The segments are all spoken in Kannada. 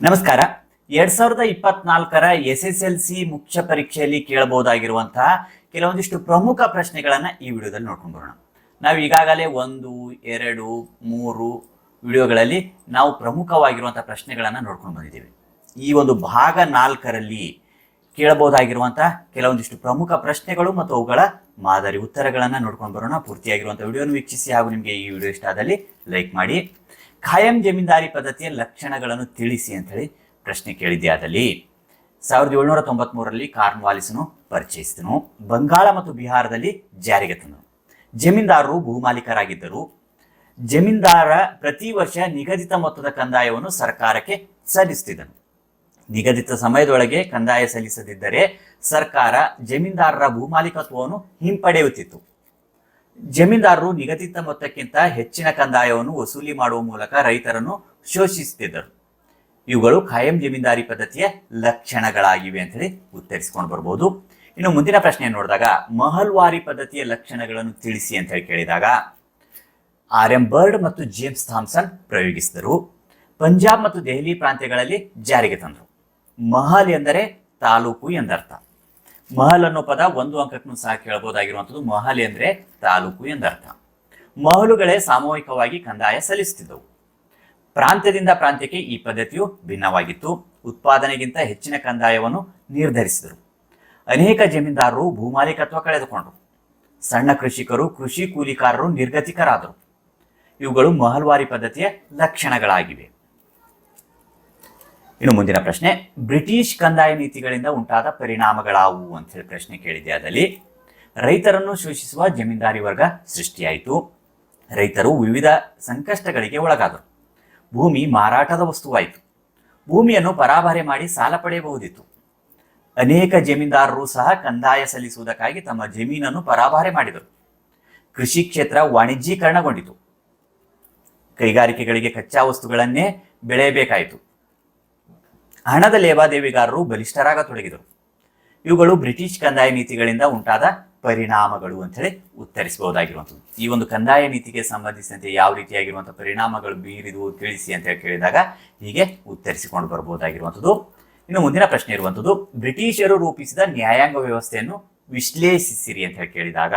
ನಮಸ್ಕಾರ. ಎರಡ್ ಸಾವಿರದ ಇಪ್ಪತ್ನಾಲ್ಕರ ಎಸ್ ಎಸ್ ಎಲ್ ಸಿ ಮುಖ್ಯ ಪರೀಕ್ಷೆಯಲ್ಲಿ ಕೇಳಬಹುದಾಗಿರುವಂತಹ ಕೆಲವೊಂದಿಷ್ಟು ಪ್ರಮುಖ ಪ್ರಶ್ನೆಗಳನ್ನ ಈ ವಿಡಿಯೋದಲ್ಲಿ ನೋಡ್ಕೊಂಡು ಬರೋಣ. ನಾವು ಈಗಾಗಲೇ ಒಂದು, ಎರಡು, ಮೂರು ವಿಡಿಯೋಗಳಲ್ಲಿ ನಾವು ಪ್ರಮುಖವಾಗಿರುವಂತಹ ಪ್ರಶ್ನೆಗಳನ್ನ ನೋಡ್ಕೊಂಡು ಬಂದಿದ್ದೀವಿ. ಈ ಒಂದು ಭಾಗ ನಾಲ್ಕರಲ್ಲಿ ಕೇಳಬಹುದಾಗಿರುವಂತಹ ಕೆಲವೊಂದಿಷ್ಟು ಪ್ರಮುಖ ಪ್ರಶ್ನೆಗಳು ಮತ್ತು ಅವುಗಳ ಮಾದರಿ ಉತ್ತರಗಳನ್ನ ನೋಡ್ಕೊಂಡು ಬರೋಣ. ಪೂರ್ತಿಯಾಗಿರುವಂತಹ ವಿಡಿಯೋನ ವೀಕ್ಷಿಸಿ ಹಾಗೂ ನಿಮಗೆ ಈ ವಿಡಿಯೋ ಇಷ್ಟ ಆದಲ್ಲಿ ಲೈಕ್ ಮಾಡಿ. ಖಾಯಂ ಜಮೀನ್ದಾರಿ ಪದ್ಧತಿಯ ಲಕ್ಷಣಗಳನ್ನು ತಿಳಿಸಿ ಅಂತ ಹೇಳಿ ಪ್ರಶ್ನೆ ಕೇಳಿದ್ದೆ ಅದಲ್ಲಿ ಸಾವಿರದ ಏಳ್ನೂರ ತೊಂಬತ್ಮೂರರಲ್ಲಿ ಕಾರ್ನ್ವಾಲಿಸನು ಪರಿಚಯಿಸಿದನು. ಬಂಗಾಳ ಮತ್ತು ಬಿಹಾರದಲ್ಲಿ ಜಾರಿಗೆ ತಂದನು. ಜಮೀನ್ದಾರರು ಭೂಮಾಲೀಕರಾಗಿದ್ದರು ಜಮೀನ್ದಾರ ಪ್ರತಿ ವರ್ಷ ನಿಗದಿತ ಮೊತ್ತದ ಕಂದಾಯವನ್ನು ಸರ್ಕಾರಕ್ಕೆ ಸಲ್ಲಿಸುತ್ತಿದ್ದನು ನಿಗದಿತ ಸಮಯದೊಳಗೆ ಕಂದಾಯ ಸಲ್ಲಿಸದಿದ್ದರೆ ಸರ್ಕಾರ ಜಮೀನ್ದಾರರ ಭೂಮಾಲೀಕತ್ವವನ್ನು ಹಿಂಪಡೆಯುತ್ತಿತ್ತು. ಜಮೀನ್ದಾರರು ನಿಗದಿತ ಮೊತ್ತಕ್ಕಿಂತ ಹೆಚ್ಚಿನ ಕಂದಾಯವನ್ನು ವಸೂಲಿ ಮಾಡುವ ಮೂಲಕ ರೈತರನ್ನು ಶೋಷಿಸುತ್ತಿದ್ದರು. ಇವುಗಳು ಖಾಯಂ ಜಮೀನ್ದಾರಿ ಪದ್ಧತಿಯ ಲಕ್ಷಣಗಳಾಗಿವೆ ಅಂತ ಹೇಳಿ ಉತ್ತರಿಸಿಕೊಂಡು ಬರ್ಬೋದು. ಇನ್ನು ಮುಂದಿನ ಪ್ರಶ್ನೆ ನೋಡಿದಾಗ ಮಹಲ್ವಾರಿ ಪದ್ಧತಿಯ ಲಕ್ಷಣಗಳನ್ನು ತಿಳಿಸಿ ಅಂತ ಹೇಳಿ ಕೇಳಿದಾಗ, ಆರ್ ಎಂ ಬರ್ಡ್ ಮತ್ತು ಜೇಮ್ಸ್ ಥಾಮ್ಸನ್ ಪ್ರಯೋಗಿಸಿದರು. ಪಂಜಾಬ್ ಮತ್ತು ದೆಹಲಿ ಪ್ರಾಂತ್ಯಗಳಲ್ಲಿ ಜಾರಿಗೆ ತಂದರು. ಮಹಲ್ ಎಂದರೆ ತಾಲೂಕು ಎಂದರ್ಥ. ಮಹಲ್ ಅನ್ನೋ ಪದ ಒಂದು ಅಂಕಕ್ಕೂ ಸಹ ಕೇಳಬಹುದಾಗಿರುವಂಥದ್ದು. ಮಹಲ್ ಎಂದ್ರೆ ತಾಲೂಕು ಎಂದರ್ಥ. ಮಹಲುಗಳೇ ಸಾಮೂಹಿಕವಾಗಿ ಕಂದಾಯ ಸಲ್ಲಿಸುತ್ತಿದ್ದವು ಪ್ರಾಂತ್ಯದಿಂದ ಪ್ರಾಂತ್ಯಕ್ಕೆ ಈ ಪದ್ಧತಿಯು ಭಿನ್ನವಾಗಿತ್ತು. ಉತ್ಪಾದನೆಗಿಂತ ಹೆಚ್ಚಿನ ಕಂದಾಯವನ್ನು ನಿರ್ಧರಿಸಿದರು. ಅನೇಕ ಜಮೀನ್ದಾರರು ಭೂಮಾಲೀಕತ್ವ ಕಳೆದುಕೊಂಡರು. ಸಣ್ಣ ಕೃಷಿಕರು, ಕೃಷಿ ಕೂಲಿಕಾರರು ನಿರ್ಗತಿಕರಾದರು. ಇವುಗಳು ಮಹಲ್ವಾರಿ ಪದ್ಧತಿಯ ಲಕ್ಷಣಗಳಾಗಿವೆ. ಇನ್ನು ಮುಂದಿನ ಪ್ರಶ್ನೆ, ಬ್ರಿಟಿಷ್ ಕಂದಾಯ ನೀತಿಗಳಿಂದ ಉಂಟಾದ ಪರಿಣಾಮಗಳಾವು ಅಂತ ಹೇಳಿ ಪ್ರಶ್ನೆ ಕೇಳಿದೆ ಅದರಲ್ಲಿ. ರೈತರನ್ನು ಶೋಷಿಸುವ ಜಮೀನ್ದಾರಿ ವರ್ಗ ಸೃಷ್ಟಿಯಾಯಿತು. ರೈತರು ವಿವಿಧ ಸಂಕಷ್ಟಗಳಿಗೆ ಒಳಗಾದರು. ಭೂಮಿ ಮಾರಾಟದ ವಸ್ತುವಾಯಿತು. ಭೂಮಿಯನ್ನು ಪರಾಭಾರೆ ಮಾಡಿ ಸಾಲ ಪಡೆಯಬಹುದಿತ್ತು. ಅನೇಕ ಜಮೀನ್ದಾರರು ಸಹ ಕಂದಾಯ ಸಲ್ಲಿಸುವುದಕ್ಕಾಗಿ ತಮ್ಮ ಜಮೀನನ್ನು ಪರಾಭಾರೆ ಮಾಡಿದರು. ಕೃಷಿ ಕ್ಷೇತ್ರ ವಾಣಿಜ್ಯೀಕರಣಗೊಂಡಿತು. ಕೈಗಾರಿಕೆಗಳಿಗೆ ಕಚ್ಚಾ ವಸ್ತುಗಳನ್ನೇ ಬೆಳೆಯಬೇಕಾಯಿತು. ಹಣದ ಲೇವಾದೇವಿಗಾರರು ಬಲಿಷ್ಠರಾಗತೊಡಗಿದರು ಇವುಗಳು ಬ್ರಿಟಿಷ್ ಕಂದಾಯ ನೀತಿಗಳಿಂದ ಉಂಟಾದ ಪರಿಣಾಮಗಳು ಅಂತ ಹೇಳಿ ಉತ್ತರಿಸಬಹುದಾಗಿರುವಂಥದ್ದು. ಈ ಒಂದು ಕಂದಾಯ ನೀತಿಗೆ ಸಂಬಂಧಿಸಿದಂತೆ ಯಾವ ರೀತಿಯಾಗಿರುವಂಥ ಪರಿಣಾಮಗಳು ಬೀರಿದು ತಿಳಿಸಿ ಅಂತ ಹೇಳಿ ಕೇಳಿದಾಗ ಹೀಗೆ ಉತ್ತರಿಸಿಕೊಂಡು ಬರಬಹುದಾಗಿರುವಂಥದ್ದು. ಇನ್ನು ಮುಂದಿನ ಪ್ರಶ್ನೆ ಇರುವಂಥದ್ದು, ಬ್ರಿಟಿಷರು ರೂಪಿಸಿದ ನ್ಯಾಯಾಂಗ ವ್ಯವಸ್ಥೆಯನ್ನು ವಿಶ್ಲೇಷಿಸಿರಿ ಅಂತ ಹೇಳಿ ಕೇಳಿದಾಗ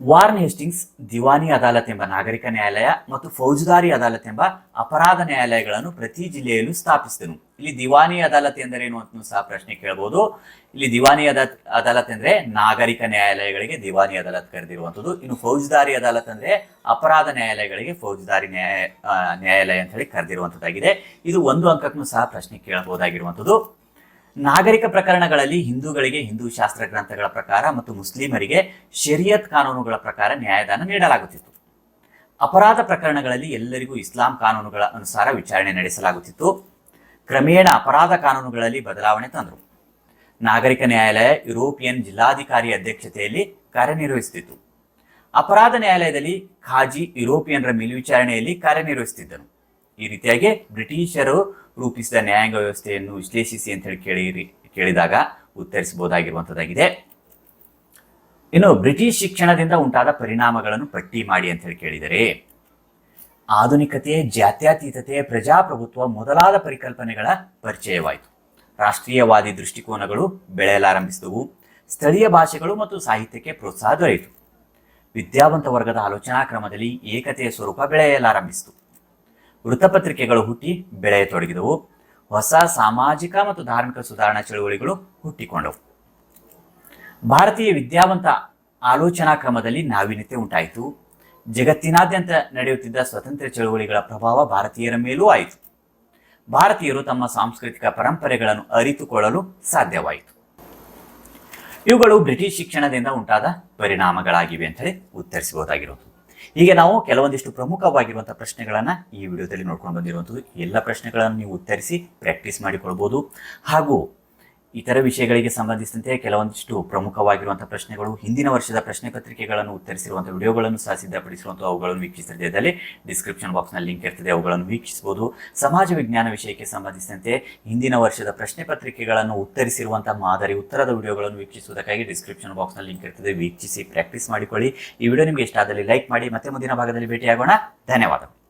ವಾರ್ನ್ ಹೇಸ್ಟಿಂಗ್ಸ್, ದಿವಾನಿ ಅದಾಲತ್ ಎಂಬ ನಾಗರಿಕ ನ್ಯಾಯಾಲಯ ಮತ್ತು ಫೌಜದಾರಿ ಅದಾಲತ್ ಎಂಬ ಅಪರಾಧ ನ್ಯಾಯಾಲಯಗಳನ್ನು ಪ್ರತಿ ಜಿಲ್ಲೆಯಲ್ಲೂ ಸ್ಥಾಪಿಸಿದನು. ಇಲ್ಲಿ ದಿವಾನಿ ಅದಾಲತ್ ಎಂದರೇನು ಅಂತ ಸಹ ಪ್ರಶ್ನೆ ಕೇಳಬಹುದು ಇಲ್ಲಿ ದಿವಾನಿ ಅದ, ಅದಾಲತ್ ಅಂದ್ರೆ ನಾಗರಿಕ ನ್ಯಾಯಾಲಯಗಳಿಗೆ ದಿವಾನಿ ಅದಾಲತ್ ಕರೆದಿರುವಂಥದ್ದು. ಇನ್ನು ಫೌಜದಾರಿ ಅದಾಲತ್ ಅಂದ್ರೆ ಅಪರಾಧ ನ್ಯಾಯಾಲಯಗಳಿಗೆ ಫೌಜದಾರಿ ನ್ಯಾಯ ನ್ಯಾಯಾಲಯ ಅಂತ ಹೇಳಿ ಕರೆದಿರುವಂತದ್ದಾಗಿದೆ ಇದು ಒಂದು ಅಂಕಕ್ಕೂ ಸಹ ಪ್ರಶ್ನೆ ಕೇಳಬಹುದಾಗಿರುವಂಥದ್ದು. ನಾಗರಿಕ ಪ್ರಕರಣಗಳಲ್ಲಿ ಹಿಂದೂಗಳಿಗೆ ಹಿಂದೂ ಶಾಸ್ತ್ರ ಗ್ರಂಥಗಳ ಪ್ರಕಾರ ಮತ್ತು ಮುಸ್ಲಿಮರಿಗೆ ಶರಿಯತ್ ಕಾನೂನುಗಳ ಪ್ರಕಾರ ನ್ಯಾಯದಾನ ನೀಡಲಾಗುತ್ತಿತ್ತು. ಅಪರಾಧ ಪ್ರಕರಣಗಳಲ್ಲಿ ಎಲ್ಲರಿಗೂ ಇಸ್ಲಾಂ ಕಾನೂನುಗಳ ಅನುಸಾರ ವಿಚಾರಣೆ ನಡೆಸಲಾಗುತ್ತಿತ್ತು. ಕ್ರಮೇಣ ಅಪರಾಧ ಕಾನೂನುಗಳಲ್ಲಿ ಬದಲಾವಣೆ ತಂದರು. ನಾಗರಿಕ ನ್ಯಾಯಾಲಯ ಯುರೋಪಿಯನ್ ಜಿಲ್ಲಾಧಿಕಾರಿ ಅಧ್ಯಕ್ಷತೆಯಲ್ಲಿ ಕಾರ್ಯನಿರ್ವಹಿಸುತ್ತಿತ್ತು. ಅಪರಾಧ ನ್ಯಾಯಾಲಯದಲ್ಲಿ ಖಾಜಿ ಯುರೋಪಿಯನ್ರ ಮೇಲ್ವಿಚಾರಣೆಯಲ್ಲಿ ಕಾರ್ಯನಿರ್ವಹಿಸುತ್ತಿದ್ದನು. ಈ ರೀತಿಯಾಗಿ ಬ್ರಿಟಿಷರು ರೂಪಿಸಿದ ನ್ಯಾಯಾಂಗ ವ್ಯವಸ್ಥೆಯನ್ನು ವಿಶ್ಲೇಷಿಸಿ ಅಂತ ಹೇಳಿ ಕೇಳಿರಿ, ಕೇಳಿದಾಗ ಉತ್ತರಿಸಬಹುದಾಗಿರುವಂಥದ್ದಾಗಿದೆ ಇನ್ನು ಬ್ರಿಟಿಷ್ ಶಿಕ್ಷಣದಿಂದ ಉಂಟಾದ ಪರಿಣಾಮಗಳನ್ನು ಪಟ್ಟಿ ಮಾಡಿ ಅಂತ ಹೇಳಿ ಕೇಳಿದರೆ, ಆಧುನಿಕತೆ, ಜಾತ್ಯತೀತತೆ, ಪ್ರಜಾಪ್ರಭುತ್ವ ಮೊದಲಾದ ಪರಿಕಲ್ಪನೆಗಳ ಪರಿಚಯವಾಯಿತು. ರಾಷ್ಟ್ರೀಯವಾದಿ ದೃಷ್ಟಿಕೋನಗಳು ಬೆಳೆಯಲಾರಂಭಿಸಿದವು. ಸ್ಥಳೀಯ ಭಾಷೆಗಳು ಮತ್ತು ಸಾಹಿತ್ಯಕ್ಕೆ ಪ್ರೋತ್ಸಾಹ ದೊರೆಯಿತು. ವಿದ್ಯಾವಂತ ವರ್ಗದ ಆಲೋಚನಾ ಕ್ರಮದಲ್ಲಿ ಏಕತೆಯ ಸ್ವರೂಪ ಬೆಳೆಯಲಾರಂಭಿಸಿತು. ವೃತ್ತಪತ್ರಿಕೆಗಳು ಹುಟ್ಟಿ ಬೆಳೆಯತೊಡಗಿದವು ಹೊಸ ಸಾಮಾಜಿಕ ಮತ್ತು ಧಾರ್ಮಿಕ ಸುಧಾರಣಾ ಚಳುವಳಿಗಳು ಹುಟ್ಟಿಕೊಂಡವು. ಭಾರತೀಯ ವಿದ್ಯಾವಂತ ಆಲೋಚನಾ ಕ್ರಮದಲ್ಲಿ ನಾವೀನ್ಯತೆ ಉಂಟಾಯಿತು. ಜಗತ್ತಿನಾದ್ಯಂತ ನಡೆಯುತ್ತಿದ್ದ ಸ್ವತಂತ್ರ ಚಳುವಳಿಗಳ ಪ್ರಭಾವ ಭಾರತೀಯರ ಮೇಲೂ ಆಯಿತು. ಭಾರತೀಯರು ತಮ್ಮ ಸಾಂಸ್ಕೃತಿಕ ಪರಂಪರೆಗಳನ್ನು ಅರಿತುಕೊಳ್ಳಲು ಸಾಧ್ಯವಾಯಿತು. ಇವುಗಳು ಬ್ರಿಟಿಷ್ ಶಿಕ್ಷಣದಿಂದ ಉಂಟಾದ ಪರಿಣಾಮಗಳಾಗಿವೆ ಅಂತ ಹೇಳಿ ಉತ್ತರಿಸಬಹುದಾಗಿರುವುದು. ಹೀಗೆ ನಾವು ಕೆಲವೊಂದಿಷ್ಟು ಪ್ರಮುಖವಾಗಿರುವಂತಹ ಪ್ರಶ್ನೆಗಳನ್ನ ಈ ವಿಡಿಯೋದಲ್ಲಿ ನೋಡ್ಕೊಂಡು ಬಂದಿರುವಂಥದ್ದು. ಎಲ್ಲ ಪ್ರಶ್ನೆಗಳನ್ನು ನೀವು ಉತ್ತರಿಸಿ ಪ್ರಾಕ್ಟೀಸ್ ಮಾಡಿಕೊಳ್ಬೋದು. ಹಾಗೂ ಇತರ ವಿಷಯಗಳಿಗೆ ಸಂಬಂಧಿಸಿದಂತೆ ಕೆಲವೊಂದಿಷ್ಟು ಪ್ರಮುಖವಾಗಿರುವಂತಹ ಪ್ರಶ್ನೆಗಳು, ಹಿಂದಿನ ವರ್ಷದ ಪ್ರಶ್ನೆ ಪತ್ರಿಕೆಗಳನ್ನು ಉತ್ತರಿಸಿರುವಂತಹ ವಿಡಿಯೋಗಳನ್ನು ಸಹ ಸಿದ್ಧಪಡಿಸಿರುವಂತಹ ಅವುಗಳನ್ನು ವೀಕ್ಷಿಸಿದಲ್ಲಿ ಡಿಸ್ಕ್ರಿಪ್ಷನ್ ಬಾಕ್ಸ್ನಲ್ಲಿ ಲಿಂಕ್ ಇರ್ತದೆ, ಅವುಗಳನ್ನು ವೀಕ್ಷಿಸಬಹುದು. ಸಮಾಜ ವಿಜ್ಞಾನ ವಿಷಯಕ್ಕೆ ಸಂಬಂಧಿಸಿದಂತೆ ಹಿಂದಿನ ವರ್ಷದ ಪ್ರಶ್ನೆ ಪತ್ರಿಕೆಗಳನ್ನು ಉತ್ತರಿಸಿರುವಂತಹ ಮಾದರಿ ಉತ್ತರದ ವಿಡಿಯೋಗಳನ್ನು ವೀಕ್ಷಿಸುವುದಕ್ಕಾಗಿ ಡಿಸ್ಕ್ರಿಪ್ಷನ್ ಬಾಕ್ಸ್ನಲ್ಲಿ ಲಿಂಕ್ ಇರ್ತದೆ. ವೀಕ್ಷಿಸಿ ಪ್ರಾಕ್ಟೀಸ್ ಮಾಡಿಕೊಳ್ಳಿ. ಈ ವಿಡಿಯೋ ನಿಮಗೆ ಇಷ್ಟ ಆದಲ್ಲಿ ಲೈಕ್ ಮಾಡಿ, ಮತ್ತೆ ಮುಂದಿನ ಭಾಗದಲ್ಲಿ ಭೇಟಿಯಾಗೋಣ. ಧನ್ಯವಾದಗಳು.